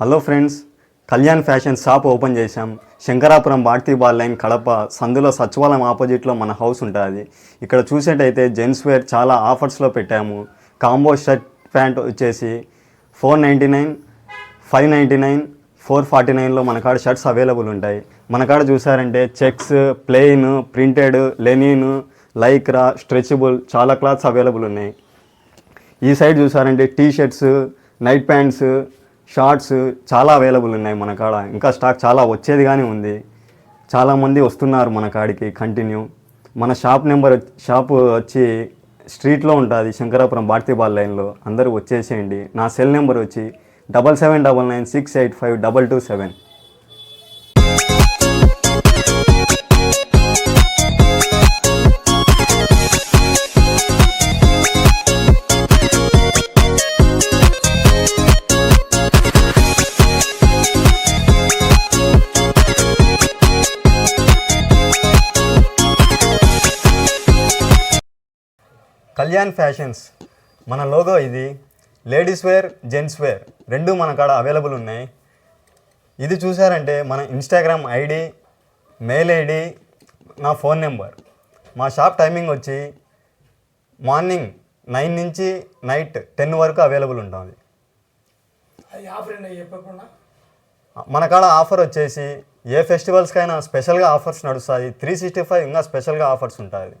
Hello friends Kalyan fashion shop open చేశాం. Shankarapuram Bharati ball line Kadapa సందులో సచివాలయం ఆపోజిట్లో మన హౌస్ ఉంటుంది. ఇక్కడ చూసేటైతే జెంట్స్ వేర్ చాలా ఆఫర్స్లో పెట్టాము. కాంబో షర్ట్ ప్యాంట్ వచ్చేసి four ninety nine five ninety nine four forty నైన్లో మన కాడ షర్ట్స్ అవైలబుల్ ఉంటాయి. మన కాడ చూసారంటే checks plain printed linen lycra stretchable చాలా క్లాత్స్ అవైలబుల్ ఉన్నాయి. ఈ సైడ్ చూసారంటే T shirts night pants shorts చాలా అవైలబుల్ ఉన్నాయి మన కాడ. ఇంకా స్టాక్ చాలా వచ్చేది కానీ ఉంది చాలామంది వస్తున్నారు మన కాడికి కంటిన్యూ మన షాప్ నెంబర్ షాప్ వచ్చి స్ట్రీట్లో ఉంటుంది శంకరాపురం భారతీబాల్ లైన్లో అందరూ వచ్చేసేయండి. నా సెల్ నెంబర్ వచ్చి double seven double nine six eight five double two seven Kalyan fashions. మన లోగో ఇది. Ladies wear gents wear. రెండు మన కాడ అవైలబుల్ ఉన్నాయి. ఇది చూసారంటే మన ఇన్స్టాగ్రామ్ ఐడి మెయిల్ ఐడి నా ఫోన్ నెంబర్. మా షాప్ టైమింగ్ వచ్చి మార్నింగ్ నైన్ నుంచి నైట్ టెన్ వరకు అవైలబుల్ ఉంటుంది. మన కాడ ఆఫర్ వచ్చేసి ఏ ఫెస్టివల్స్కైనా స్పెషల్గా ఆఫర్స్ నడుస్తాయి. త్రీ సిక్స్టీ ఫైవ్ ఇంకా స్పెషల్గా ఆఫర్స్ ఉంటాయి.